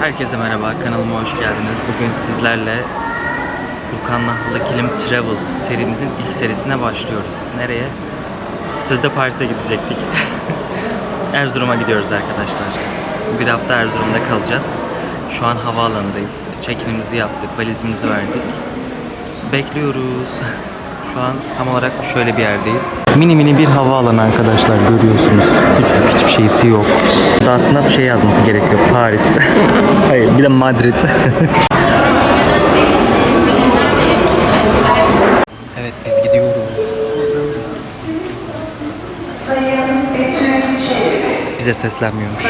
Herkese merhaba, kanalıma hoş geldiniz. Bugün sizlerle Furkan'la Halı Kilim Travel serimizin ilk serisine başlıyoruz. Nereye? Sözde Paris'e gidecektik. Erzurum'a gidiyoruz arkadaşlar. Bir hafta Erzurum'da kalacağız. Şu an havaalanındayız. Check-in'imizi yaptık, valizimizi verdik. Bekliyoruz. Şu an tam olarak şöyle bir yerdeyiz. Mini mini bir havaalanı arkadaşlar görüyorsunuz. Küçük hiçbir şeysi yok. Burada aslında bir şey yazması gerekiyor. Paris. Hayır bir de Madrid. evet biz gidiyoruz. Bize seslenmiyormuş.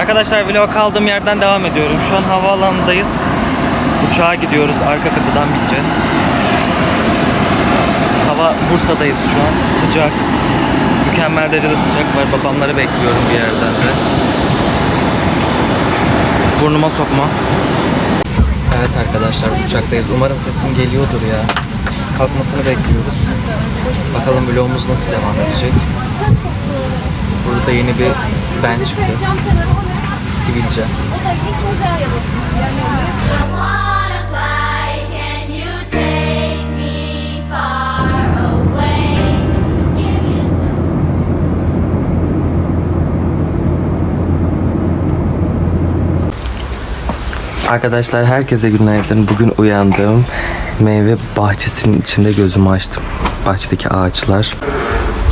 Arkadaşlar vlog kaldığım yerden devam ediyorum. Şu an havaalanındayız. Uçağa gidiyoruz. Arka kapıdan bineceğiz. Hava Bursa'dayız şu an. Sıcak. Mükemmel derecede sıcak var. Babamları bekliyorum bir yerden de. Burnuma sokma. Evet arkadaşlar uçaktayız. Umarım sesim geliyordur ya. Kalkmasını bekliyoruz. Bakalım vlogumuz nasıl devam edecek. Burada da yeni bir ben çıktı. Sivilce. Arkadaşlar herkese günaydın. Bugün uyandım. Meyve bahçesinin içinde gözümü açtım. Bahçedeki ağaçlar.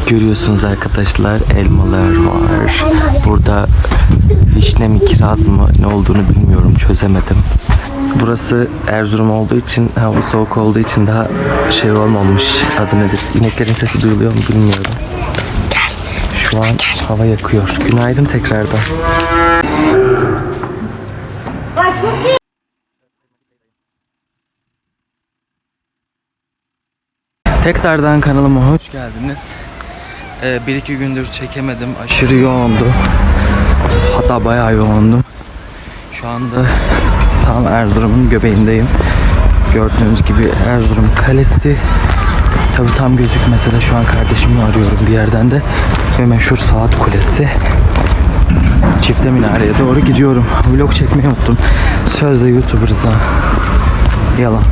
Görüyorsunuz arkadaşlar elmalar var. Burada vişne mi kiraz mı ne olduğunu bilmiyorum çözemedim. Burası Erzurum olduğu için hava soğuk olduğu için daha şey olmamış adı nedir? İneklerin sesi duyuluyor mu bilmiyorum. Şu an hava yakıyor. Günaydın tekrardan. Tekrardan kanalıma hoş geldiniz. Ee, bir iki gündür çekemedim. Aşırı yoğundu. Hatta bayağı yoğundu. Şu anda tam Erzurum'un göbeğindeyim. Gördüğünüz gibi Erzurum Kalesi. Tabi tam gözükmese de şu an kardeşimi arıyorum bir yerden de. Ve meşhur saat kulesi. Çifte minareye doğru gidiyorum. Vlog çekmeyi unuttum. Sözde YouTuber'ız ha. Yalan.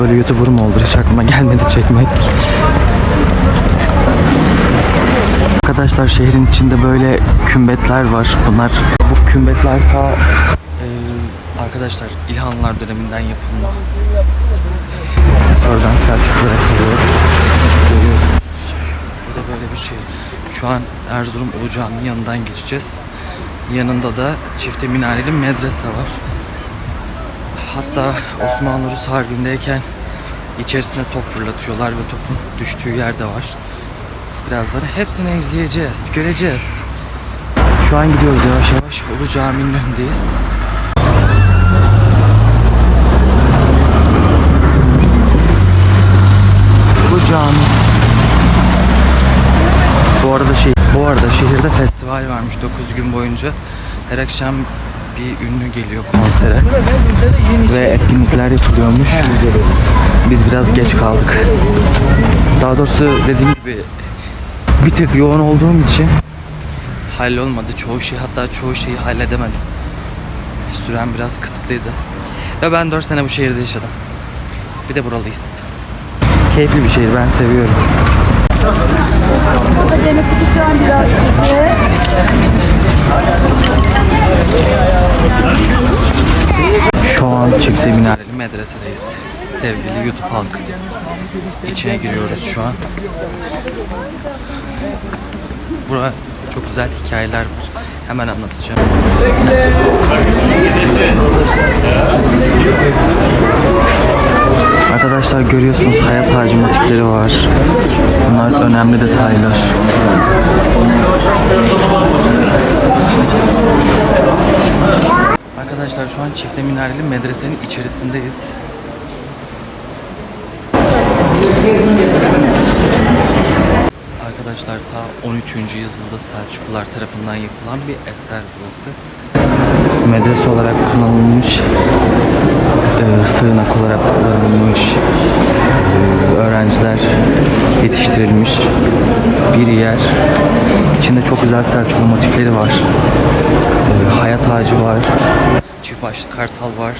Böyle YouTuber mı olur hiç aklıma gelmedi çekmek. Arkadaşlar şehrin içinde böyle kümbetler var. Bunlar bu kümbetler ta e, arkadaşlar İlhanlar döneminden yapılma. Oradan Selçuklulara kalıyor. Görüyorsunuz. Bu da böyle bir şey. Şu an Erzurum Ulu Camii'nin yanından geçeceğiz. Yanında da çifte minareli medrese var. Hatta Osmanlı Rus Harbi'ndeyken içerisine top fırlatıyorlar ve topun düştüğü yer de var. Birazdan hepsini izleyeceğiz, göreceğiz. Şu an gidiyoruz yavaş yavaş. Ulu Cami'nin önündeyiz. Ulu Cami. Bu arada şey, bu arada şehirde festival varmış 9 gün boyunca. Her akşam bir ünlü geliyor konsere ve etkinlikler yapılıyormuş. Biz biraz geç kaldık. Daha doğrusu dediğim gibi bir tık yoğun olduğum için hallolmadı çoğu şey hatta çoğu şeyi halledemedim. Süren biraz kısıtlıydı. Ve ben 4 sene bu şehirde yaşadım. Bir de buralıyız. Keyifli bir şehir ben seviyorum. Şu an çifte minareli medresedeyiz. Sevgili YouTube halkı. İçine giriyoruz şu an. Bura çok güzel hikayeler var. Hemen anlatacağım. Arkadaşlar görüyorsunuz hayat ağacı motifleri var. Bunlar önemli detaylar. Arkadaşlar şu an çifte minareli medresenin içerisindeyiz. Arkadaşlar ta 13. yüzyılda Selçuklular tarafından yapılan bir eser burası. Medrese olarak kullanılmış e, sığınak olarak kullanılmış e, öğrenciler yetiştirilmiş bir yer. İçinde çok güzel Selçuklu motifleri var. E, hayat ağacı var. Çift başlı kartal var.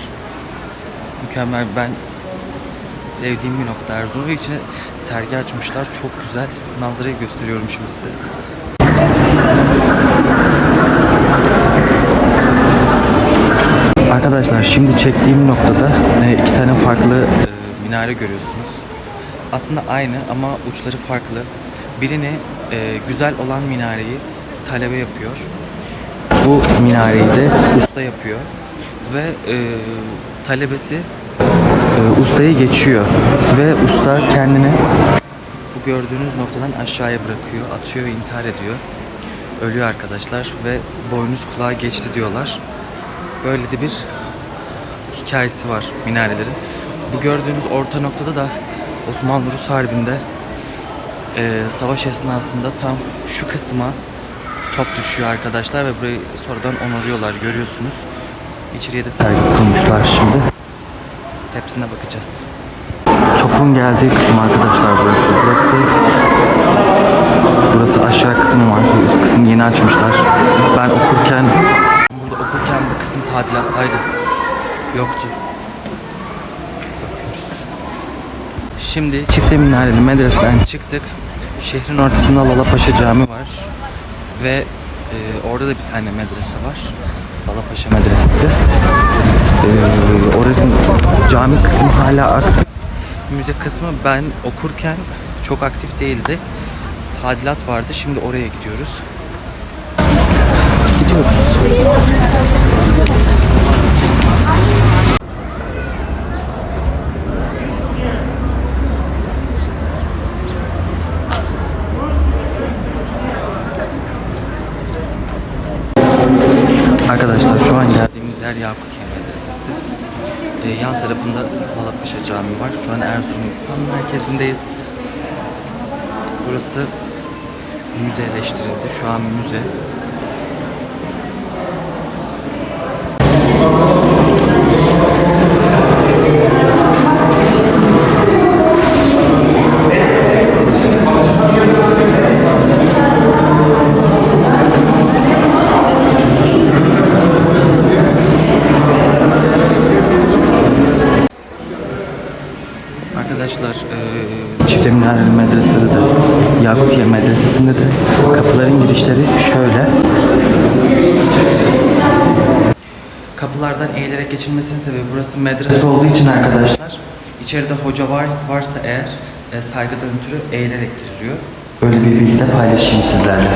Mükemmel. Ben sevdiğim bir nokta Erzurum ve içine sergi açmışlar. Çok güzel. Manzarayı gösteriyorum şimdi size. Arkadaşlar şimdi çektiğim noktada e, iki tane farklı e, minare görüyorsunuz. Aslında aynı ama uçları farklı. Birini e, güzel olan minareyi talebe yapıyor. Bu minareyi de usta yapıyor. Ve talebesi ustayı geçiyor. Ve usta kendini bu gördüğünüz noktadan aşağıya bırakıyor, atıyor, intihar ediyor. Ölüyor arkadaşlar ve boynuz kulağa geçti diyorlar. Böyle de bir hikayesi var minarelerin. Bu gördüğünüz orta noktada da Osmanlı Rus Harbi'nde eee, savaş esnasında tam şu kısma top düşüyor arkadaşlar ve burayı sonradan onuruyorlar görüyorsunuz. İçeriye de sergi kurmuşlar şimdi. Hepsine bakacağız. Topun geldiği kısım arkadaşlar burası. Burası Burası aşağı kısmı var. Üst kısmı yeni açmışlar. Ben okurken burada okurken bu kısım tadilattaydı. Yoktu. Bakıyoruz. Şimdi çifte minareli medreseden çıktık. Şehrin ortasında Lalapaşa Cami var. Ve e, orada da bir tane medrese var. Lalapaşa Medresesi. E, oranın cami kısmı hala aktif. Müze kısmı ben okurken çok aktif değildi. Tadilat vardı. Şimdi oraya gidiyoruz. Gidiyoruz. Arkadaşlar şu an geldiğimiz yer Yakutiye Medresesi. Ee, yan tarafında Malapaşa Camii var. Şu an Erzurum merkezindeyiz. Burası müzeleştirildi. Şu an müze. Yakutiye Medresesi'nde de kapıların girişleri şöyle. Kapılardan eğilerek geçilmesinin sebebi burası medrese olduğu için arkadaşlar içeride hoca var, varsa eğer e, saygıdan ötürü eğilerek giriliyor. Böyle bir bilgi de paylaşayım sizlerle.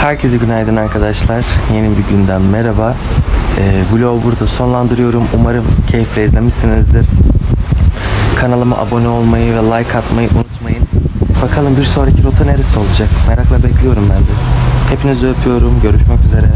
Herkese günaydın arkadaşlar. Yeni bir günden merhaba. Ee, vlogu burada sonlandırıyorum. Umarım keyifle izlemişsinizdir. Kanalıma abone olmayı ve like atmayı unutmayın. Bakalım bir sonraki rota neresi olacak? Merakla bekliyorum ben de. Hepinizi öpüyorum. Görüşmek üzere.